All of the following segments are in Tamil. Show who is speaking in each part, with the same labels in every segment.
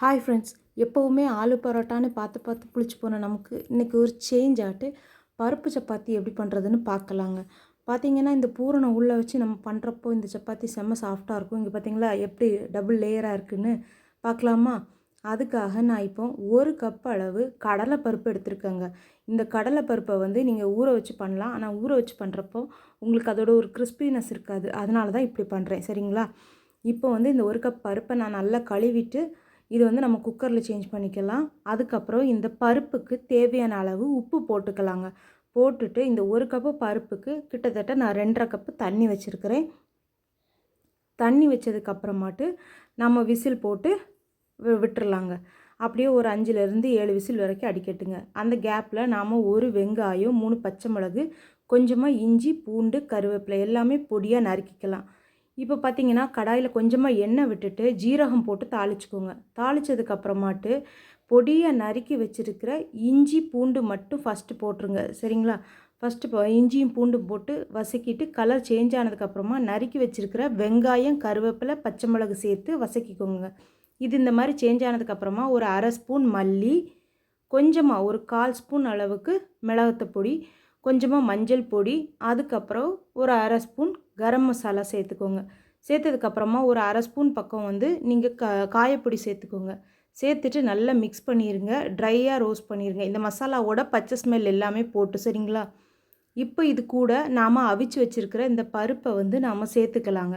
Speaker 1: ஹாய் ஃப்ரெண்ட்ஸ் எப்போவுமே ஆலு பரோட்டான்னு பார்த்து பார்த்து புளிச்சு போன நமக்கு இன்றைக்கி ஒரு சேஞ்ச் ஆகிட்டு பருப்பு சப்பாத்தி எப்படி பண்ணுறதுன்னு பார்க்கலாங்க. பார்த்தீங்கன்னா இந்த பூரணம் உள்ளே வச்சு நம்ம பண்ணுறப்போ இந்த சப்பாத்தி செம்ம சாஃப்டாக இருக்கும். இங்கே பார்த்தீங்களா எப்படி டபுள் லேயராக இருக்குன்னு பார்க்கலாமா? அதுக்காக நான் இப்போ ஒரு கப் அளவு கடலை பருப்பு எடுத்திருக்கேங்க. இந்த கடலை பருப்பை வந்து நீங்கள் ஊற வச்சு பண்ணலாம். ஆனால் ஊற வச்சு பண்ணுறப்போ உங்களுக்கு அதோட ஒரு கிறிஸ்பினஸ் இருக்காது. அதனால தான் இப்படி பண்ணுறேன் சரிங்களா? இப்போ வந்து இந்த ஒரு கப் பருப்பை நான் நல்லா கழுவிட்டு இது வந்து நம்ம குக்கரில் சேஞ்ச் பண்ணிக்கலாம். அதுக்கப்புறம் இந்த பருப்புக்கு தேவையான அளவு உப்பு போட்டுக்கலாங்க. போட்டுட்டு இந்த ஒரு கப்பு பருப்புக்கு கிட்டத்தட்ட நான் ரெண்டரை கப்பு தண்ணி வச்சுருக்கிறேன். தண்ணி வச்சதுக்கப்புறமாட்டு நம்ம விசில் போட்டு விட்டுறலாங்க. அப்படியே ஒரு அஞ்சுலேருந்து ஏழு விசில் வரைக்கும் அடிக்கட்டுங்க. அந்த கேப்பில் நாம் ஒரு வெங்காயம் மூணு பச்சை மிளகு கொஞ்சமாக இஞ்சி பூண்டு கருவேப்பிலை எல்லாமே பொடியாக நறுக்கிக்கலாம். இப்போ பார்த்தீங்கன்னா கடாயில் கொஞ்சமாக எண்ணெய் விட்டுட்டு ஜீரகம் போட்டு தாளிச்சுக்கோங்க. தாளித்ததுக்கப்புறமாட்டு பொடியை நறுக்கி வச்சுருக்கிற இஞ்சி பூண்டு மட்டும் ஃபஸ்ட்டு போட்டுருங்க. சரிங்களா? ஃபஸ்ட்டு இப்போ இஞ்சியும் பூண்டும் போட்டு வசக்கிட்டு கலர் சேஞ்ச் ஆனதுக்கப்புறமா நறுக்கி வச்சுருக்கிற வெங்காயம் கருவேப்பிலை பச்சை மிளகு சேர்த்து வசக்கிக்கோங்க. இது இந்த மாதிரி சேஞ்ச் ஆனதுக்கப்புறமா ஒரு அரை ஸ்பூன் மல்லி கொஞ்சமாக ஒரு கால் ஸ்பூன் அளவுக்கு மிளகத்தை பொடி கொஞ்சமாக மஞ்சள் பொடி அதுக்கப்புறம் ஒரு அரை ஸ்பூன் கரம் மசாலா சேர்த்துக்கோங்க. சேர்த்ததுக்கப்புறமா ஒரு அரை ஸ்பூன் பக்கம் வந்து நீங்கள் க காயப்பொடி சேர்த்துக்கோங்க. சேர்த்துட்டு நல்லா மிக்ஸ் பண்ணிடுங்க ட்ரையாக ரோஸ்ட் பண்ணிடுங்க இந்த மசாலாவோட பச்சை ஸ்மெல் எல்லாமே போட்டு சரிங்களா? இப்போ இது கூட நாம் அவிச்சு வச்சுருக்கிற இந்த பருப்பை வந்து நாம் சேர்த்துக்கலாங்க.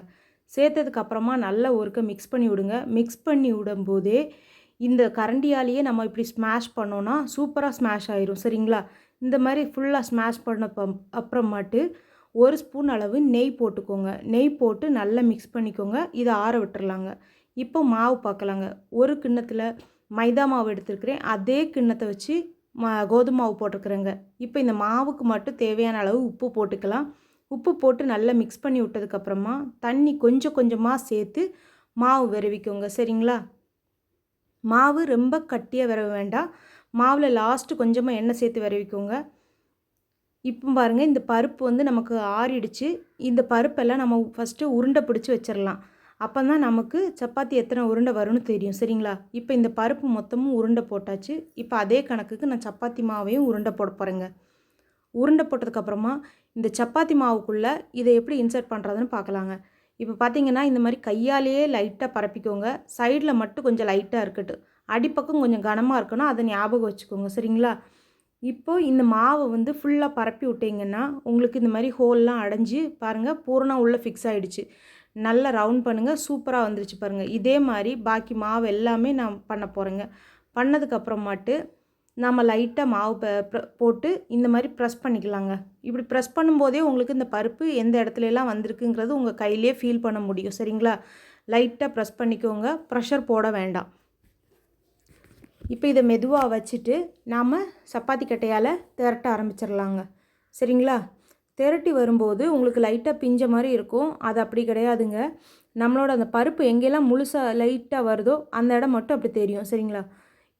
Speaker 1: சேர்த்ததுக்கப்புறமா நல்லா ஒருக்க மிக்ஸ் பண்ணி விடுங்க. மிக்ஸ் பண்ணி விடும்போதே இந்த கரண்டியாலேயே நம்ம இப்படி ஸ்மாஷ் பண்ணோன்னா சூப்பராக ஸ்மாஷ் ஆயிரும் சரிங்களா? இந்த மாதிரி ஃபுல்லாக ஸ்மாஷ் பண்ண அப்புறமாட்டு ஒரு ஸ்பூன் அளவு நெய் போட்டுக்கோங்க. நெய் போட்டு நல்லா மிக்ஸ் பண்ணிக்கோங்க. இதை ஆற விட்டுறலாங்க. இப்போ மாவு பார்க்கலாங்க ஒரு கிண்ணத்தில் மைதா மாவு எடுத்துருக்கிறேன். அதே கிண்ணத்தை வச்சு மா கோதுமை மாவு போட்டிருக்குறேங்க. இப்போ இந்த மாவுக்கு மட்டும் தேவையான அளவு உப்பு போட்டுக்கலாம். உப்பு போட்டு நல்லா மிக்ஸ் பண்ணி விட்டதுக்கப்புறமா தண்ணி கொஞ்சம் கொஞ்சமாக சேர்த்து மாவு விரவிக்கோங்க சரிங்களா? மாவு ரொம்ப கட்டியாக விரவ வேண்டாம். மாவில் லாஸ்ட்டு கொஞ்சமாக எண்ணெய் சேர்த்து விரவிக்கோங்க. இப்போ பாருங்கள் இந்த பருப்பு வந்து நமக்கு ஆறிடுச்சு. இந்த பருப்பெல்லாம் நம்ம ஃபஸ்ட்டு உருண்டை பிடிச்சி வச்சிடலாம் அப்போ தான் நமக்கு சப்பாத்தி எத்தனை உருண்டை வரும்னு தெரியும் சரிங்களா? இப்போ இந்த பருப்பு மொத்தமும் உருண்டை போட்டாச்சு. இப்போ அதே கணக்குக்கு நான் சப்பாத்தி மாவையும் உருண்டை போட போகிறேங்க உருண்டை போட்டதுக்கப்புறமா இந்த சப்பாத்தி மாவுக்குள்ளே இதை எப்படி இன்சர்ட் பண்ணுறதுன்னு பார்க்கலாங்க. இப்போ பார்த்தீங்கன்னா இந்த மாதிரி கையாலேயே லைட்டாக பரப்பிக்கோங்க. சைடில் மட்டும் கொஞ்சம் லைட்டாக இருக்கட்டும். அடிப்பக்கம் கொஞ்சம் கனமாக இருக்கணும். அதை ஞாபகம் வச்சுக்கோங்க. சரிங்களா? இப்போது இந்த மாவை வந்து ஃபுல்லாக பரப்பி விட்டிங்கன்னா உங்களுக்கு இந்த மாதிரி ஹோல்லாம் அடைஞ்சி பாருங்கள் பூரணம் உள்ளே ஃபிக்ஸ் ஆகிடுச்சு நல்லா ரவுண்ட் பண்ணுங்கள் சூப்பராக வந்துருச்சு பாருங்கள் இதே மாதிரி பாக்கி மாவு எல்லாமே நான் பண்ண போகிறேங்க பண்ணதுக்கப்புறமாட்டு நம்ம லைட்டாக மாவு போட்டு இந்த மாதிரி ப்ரெஸ் பண்ணிக்கலாங்க. இப்படி ப்ரெஸ் பண்ணும்போதே உங்களுக்கு இந்த பருப்பு எந்த இடத்துலலாம் வந்திருக்குங்கிறது உங்கள் கையிலே ஃபீல் பண்ண முடியும். சரிங்களா? லைட்டாக ப்ரெஸ் பண்ணிக்கோங்க. ப்ரெஷர் போட வேண்டாம். இப்போ இதை மெதுவாக வச்சுட்டு நாம் சப்பாத்தி கட்டையால் திரட்ட ஆரம்பிச்சிடலாங்க. சரிங்களா? திரட்டி வரும்போது உங்களுக்கு லைட்டாக பிஞ்ச மாதிரி இருக்கும். அது அப்படி கிடையாதுங்க. நம்மளோட அந்த பருப்பு எங்கெல்லாம் முழுசாக லைட்டாக வருதோ அந்த இடம் மட்டும் அப்படி தெரியும். சரிங்களா?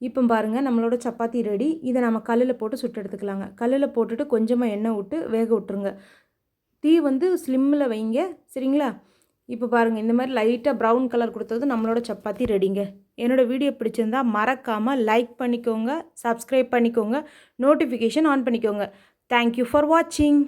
Speaker 1: இப்போ பாருங்கள் நம்மளோட சப்பாத்தி ரெடி இதை நம்ம கல்லில் போட்டு சுட்டு எடுத்துக்கலாங்க. கல்லில் போட்டுட்டு கொஞ்சமாக எண்ணெய் விட்டு வேக விட்டுருங்க. தீ வந்து ஸ்லிம்மில் வைங்க. சரிங்களா? இப்போ பாருங்கள் இந்த மாதிரி லைட்டாக ப்ரௌன் கலர் கொடுத்தது நம்மளோட சப்பாத்தி ரெடிங்க என்னோடய வீடியோ பிடிச்சிருந்தா மறக்காமல் லைக் பண்ணிக்கோங்க சப்ஸ்கிரைப் பண்ணிக்கோங்க நோட்டிஃபிகேஷன் ஆன் பண்ணிக்கோங்க. தேங்க்யூ ஃபார் வாட்சிங்